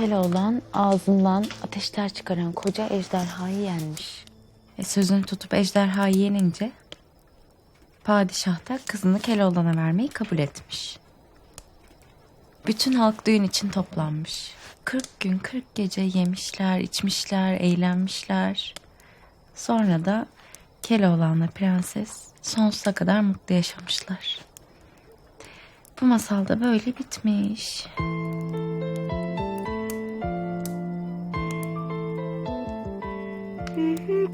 Keloğlan ağzından ateşler çıkaran koca ejderhayı yenmiş. E, sözünü tutup ejderhayı yenince padişah da kızını Keloğlan'a vermeyi kabul etmiş. Bütün halk düğün için toplanmış. 40 gün 40 gece yemişler, içmişler, eğlenmişler. Sonra da Keloğlan'la prenses sonsuza kadar mutlu yaşamışlar. Bu masal da böyle bitmiş.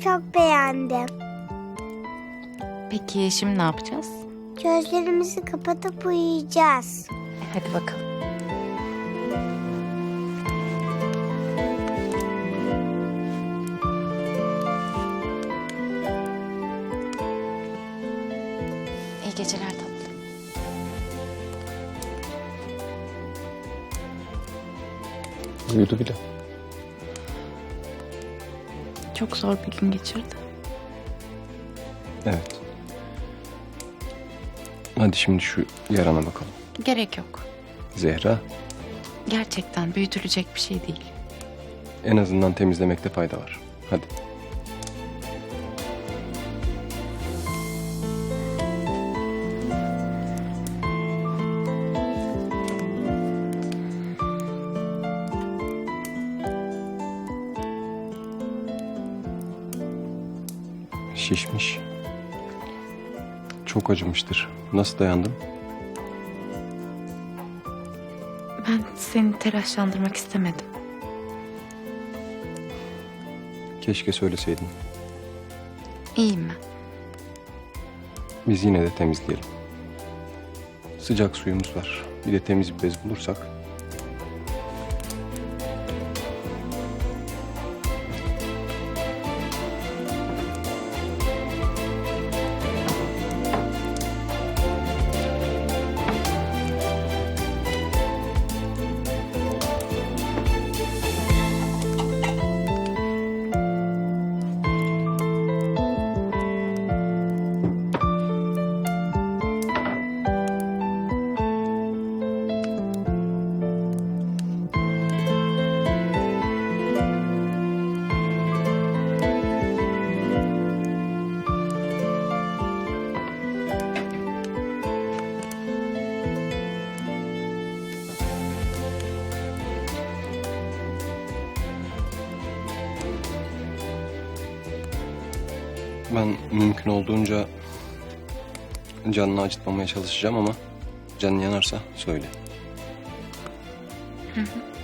Çok beğendim. Peki şimdi ne yapacağız? Gözlerimizi kapatıp uyuyacağız. E, hadi bakalım. İyi geceler tatlım. Uyudu bile. Çok zor bir gün geçirdi. Evet. Hadi şimdi şu yarana bakalım. Gerek yok. Zehra Gerçekten büyütülecek bir şey değil. en azından temizlemekte fayda var. Hadi. Şişmiş. Çok acımıştır. Nasıl dayandın? Ben seni telaşlandırmak istemedim. Keşke söyleseydin. İyiyim ben. Biz yine de temizleyelim. Sıcak suyumuz var. Bir de temiz bir bez bulursak. Ben mümkün olduğunca canını acıtmamaya çalışacağım ama canın yanarsa söyle. Hı hı.